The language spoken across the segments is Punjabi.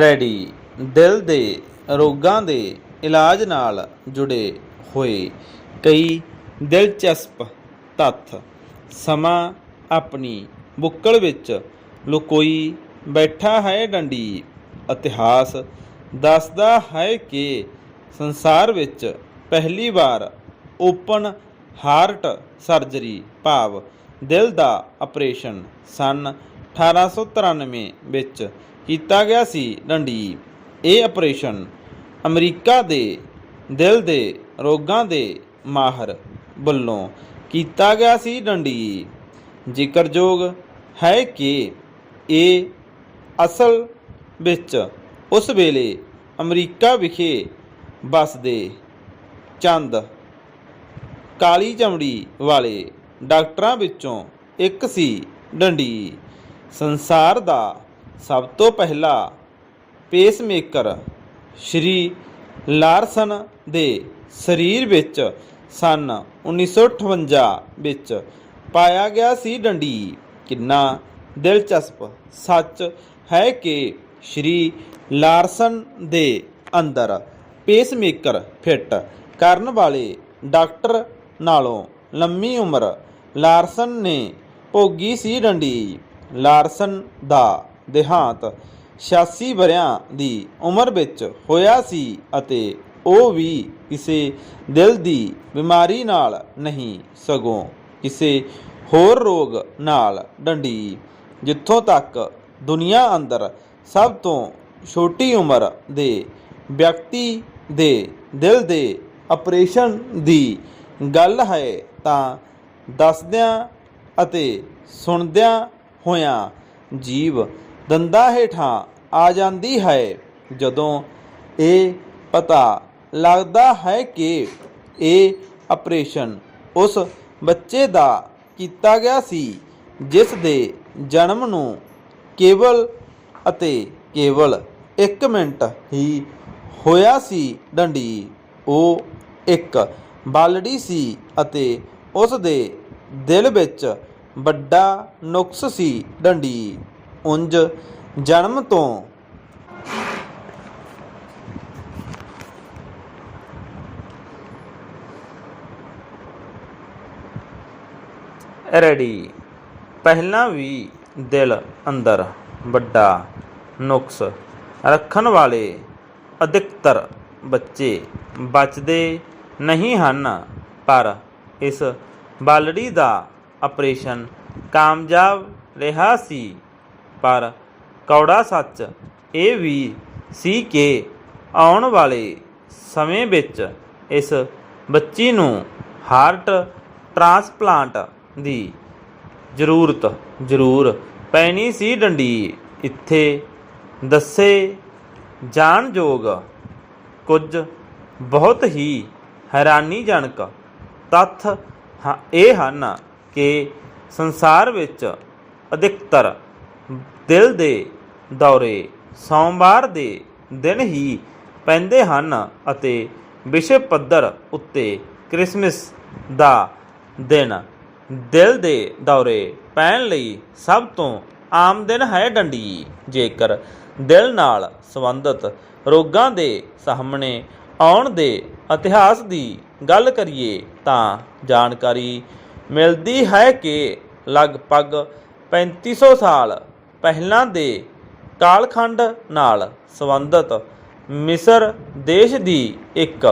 ਰੈਡੀ। ਦਿਲ ਦੇ ਰੋਗਾਂ ਦੇ ਇਲਾਜ ਨਾਲ ਜੁੜੇ ਹੋਏ ਕਈ ਦਿਲਚਸਪ ਤੱਥ। ਸਮਾਂ ਆਪਣੀ ਬੁੱਕਲ ਵਿੱਚ ਲੁਕੋਈ ਬੈਠਾ ਹੈ ਡੰਡੀ। ਇਤਿਹਾਸ ਦੱਸਦਾ ਹੈ ਕਿ ਸੰਸਾਰ ਵਿੱਚ ਪਹਿਲੀ ਵਾਰ ਓਪਨ ਹਾਰਟ ਸਰਜਰੀ ਭਾਵ ਦਿਲ ਦਾ ਆਪਰੇਸ਼ਨ ਸਨ। 1893 ਵਿੱਚ ਕੀਤਾ ਗਿਆ ਸੀ ਡੰਡੀ ਇਹ ਆਪਰੇਸ਼ਨ ਅਮਰੀਕਾ ਦੇ ਦਿਲ ਦੇ ਰੋਗਾਂ ਦੇ ਮਾਹਰ ਵੱਲੋਂ ਕੀਤਾ ਗਿਆ ਸੀ ਡੰਡੀ ਜ਼ਿਕਰਯੋਗ ਹੈ ਕਿ ਇਹ ਅਸਲ ਵਿੱਚ ਉਸ ਵੇਲੇ ਅਮਰੀਕਾ ਵਿਖੇ ਵੱਸਦੇ ਚੰਦ ਕਾਲੀ ਚਮੜੀ ਵਾਲੇ ਡਾਕਟਰਾਂ ਵਿੱਚੋਂ ਇੱਕ ਸੀ ਡੰਡੀ ਸੰਸਾਰ ਦਾ ਸਭ ਤੋਂ ਪਹਿਲਾ ਪੇਸਮੇਕਰ ਸ਼੍ਰੀ ਲਾਰਸਨ ਦੇ ਸਰੀਰ ਵਿੱਚ ਸਨ 1958 ਵਿੱਚ। ਪਾਇਆ ਗਿਆ ਸੀ ਡੰਡੀ। ਕਿੰਨਾ ਦਿਲਚਸਪ ਸੱਚ ਹੈ ਕਿ ਸ਼੍ਰੀ ਲਾਰਸਨ ਦੇ ਅੰਦਰ ਪੇਸਮੇਕਰ ਫਿੱਟ ਕਰਨ ਵਾਲੇ ਡਾਕਟਰ ਨਾਲੋਂ ਲੰਮੀ ਉਮਰ ਲਾਰਸਨ ਨੇ ਭੋਗੀ ਸੀ ਡੰਡੀ। ਲਾਰਸਨ ਦਾ ਦੇਹਾਂਤ 86 ਵਰਿਆਂ ਦੀ ਉਮਰ ਵਿੱਚ ਹੋਇਆ ਸੀ ਅਤੇ ਉਹ ਵੀ ਕਿਸੇ ਦਿਲ ਦੀ ਬਿਮਾਰੀ ਨਾਲ ਨਹੀਂ ਸਗੋਂ ਕਿਸੇ ਹੋਰ ਰੋਗ ਨਾਲ ਡੰਡੀ, ਜਿੱਥੋਂ ਤੱਕ ਦੁਨੀਆ ਅੰਦਰ ਸਭ ਤੋਂ ਛੋਟੀ ਉਮਰ ਦੇ ਵਿਅਕਤੀ ਦੇ ਦਿਲ ਦੇ ਆਪਰੇਸ਼ਨ ਦੀ ਗੱਲ ਹੈ ਤਾਂ ਦੱਸਦਿਆਂ ਅਤੇ ਸੁਣਦਿਆਂ ਹੋਇਆ ਜੀਵ ਦੰਦਾਂ ਹੇਠਾਂ ਆ ਜਾਂਦੀ ਹੈ। ਜਦੋਂ ਇਹ ਪਤਾ ਲੱਗਦਾ ਹੈ ਕਿ ਇਹ ਆਪਰੇਸ਼ਨ ਉਸ ਬੱਚੇ ਦਾ ਕੀਤਾ ਗਿਆ ਸੀ, ਜਿਸ ਦੇ ਜਨਮ ਨੂੰ ਕੇਵਲ ਅਤੇ ਕੇਵਲ 1 ਮਿੰਟ ਹੀ ਹੋਇਆ ਸੀ ਡੰਡੀ। ਉਹ ਇੱਕ ਬਾਲੜੀ ਸੀ ਅਤੇ ਉਸ ਦੇ ਦਿਲ ਵਿੱਚ ਵੱਡਾ ਨੁਕਸ ਸੀ ਡੰਡੀ। ਉੰਜ ਜਨਮ ਤੋਂ ਰੈਡੀ। ਪਹਿਲਾਂ ਵੀ ਦਿਲ ਅੰਦਰ ਵੱਡਾ ਨੁਕਸ ਰੱਖਣ ਵਾਲੇ ਅਧਿਕਤਰ ਬੱਚੇ ਬਚਦੇ ਨਹੀਂ ਹਨ, ਪਰ ਇਸ ਬਾਲੜੀ ਦਾ ਆਪਰੇਸ਼ਨ ਕਾਮਯਾਬ ਰਿਹਾ ਸੀ। ਪਰ ਕੌੜਾ ਸੱਚ ਇਹ ਵੀ ਸੀ ਕਿ ਆਉਣ ਵਾਲੇ ਸਮੇਂ ਵਿੱਚ ਇਸ ਬੱਚੀ ਨੂੰ ਹਾਰਟ ਟ੍ਰਾਂਸਪਲਾਂਟ ਦੀ ਜ਼ਰੂਰਤ ਜ਼ਰੂਰ ਪੈਣੀ ਸੀ ਡੰਡੀ। ਇੱਥੇ ਦੱਸੇ ਜਾਣਯੋਗ ਕੁਝ ਬਹੁਤ ਹੀ ਹੈਰਾਨੀਜਨਕ ਤੱਥ ਇਹ ਹਨ ਕਿ ਸੰਸਾਰ ਵਿੱਚ ਅਧਿਕਤਰ ਦਿਲ ਦੇ ਦੌਰੇ ਸੋਮਵਾਰ ਦੇ ਦਿਨ ਹੀ ਪੈਂਦੇ ਹਨ ਅਤੇ ਵਿਸ਼ਵ ਪੱਧਰ ਉੱਤੇ ਕ੍ਰਿਸਮਸ ਦਾ ਦਿਨ ਦਿਲ ਦੇ ਦੌਰੇ ਪੈਣ ਲਈ ਸਭ ਤੋਂ ਆਮ ਦਿਨ ਹੈ ਡੰਡੀ। ਜੇਕਰ ਦਿਲ ਨਾਲ ਸੰਬੰਧਿਤ ਰੋਗਾਂ ਦੇ ਸਾਹਮਣੇ ਆਉਣ ਦੇ ਇਤਿਹਾਸ ਦੀ ਗੱਲ ਕਰੀਏ ਤਾਂ ਜਾਣਕਾਰੀ ਮਿਲਦੀ ਹੈ ਕਿ ਲਗਭਗ 3500 ਸਾਲ ਪਹਿਲਾਂ ਦੇ ਕਾਲਖੰਡ ਨਾਲ ਸੰਬੰਧਿਤ ਮਿਸਰ ਦੇਸ਼ ਦੀ ਇੱਕ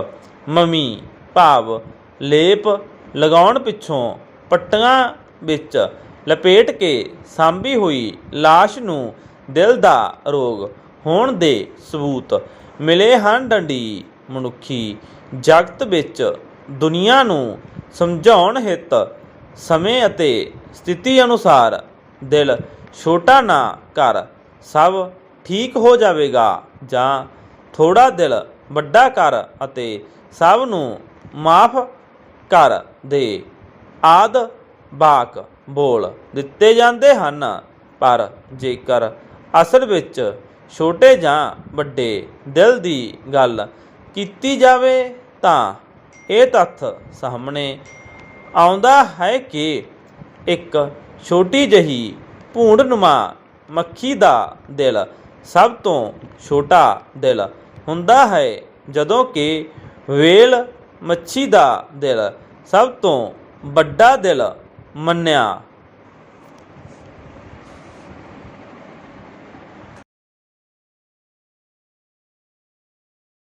ਮਮੀ ਭਾਵ ਲੇਪ ਲਗਾਉਣ ਪਿੱਛੋਂ ਪੱਟੀਆਂ ਵਿੱਚ ਲਪੇਟ ਕੇ ਸਾਂਭੀ ਹੋਈ লাশ ਨੂੰ ਦਿਲ ਦਾ ਰੋਗ ਹੋਣ ਦੇ ਸਬੂਤ ਮਿਲੇ ਹਨ। ਡੰਡੀ ਮਨੁੱਖੀ ਜਗਤ ਵਿੱਚ ਦੁਨੀਆ ਨੂੰ ਸਮਝਾਉਣ ਹਿੱਤ ਸਮੇਂ ਅਤੇ ਸਥਿਤੀ ਅਨੁਸਾਰ ਦਿਲ ਛੋਟਾ ਨਾ ਕਰ, ਸਭ ਠੀਕ ਹੋ ਜਾਵੇਗਾ ਜਾਂ ਥੋੜਾ ਦਿਲ ਵੱਡਾ ਕਰ ਅਤੇ ਸਭ ਨੂੰ ਮਾਫ ਕਰ ਦੇ। ਆਦ ਬਾਕ ਬੋਲ ਦਿੱਤੇ ਜਾਂਦੇ ਹਨ, ਪਰ ਜੇਕਰ ਅਸਲ ਵਿੱਚ ਛੋਟੇ ਜਾਂ ਵੱਡੇ ਦਿਲ ਦੀ ਗੱਲ ਕੀਤੀ ਜਾਵੇ ਤਾਂ ਇਹ ਤੱਥ ਸਾਹਮਣੇ ਆਉਂਦਾ ਹੈ ਕਿ ਇੱਕ ਛੋਟੀ ਜਹੀ ਭੂੰਡਨੁਮਾ ਮੱਖੀ ਦਾ ਦਿਲ ਸਭ ਤੋਂ ਛੋਟਾ ਦਿਲ ਹੁੰਦਾ ਹੈ, ਜਦੋਂ ਕਿ ਵੇਲ ਮੱਛੀ ਦਾ ਦਿਲ ਸਭ ਤੋਂ ਵੱਡਾ ਦਿਲ ਮੰਨਿਆ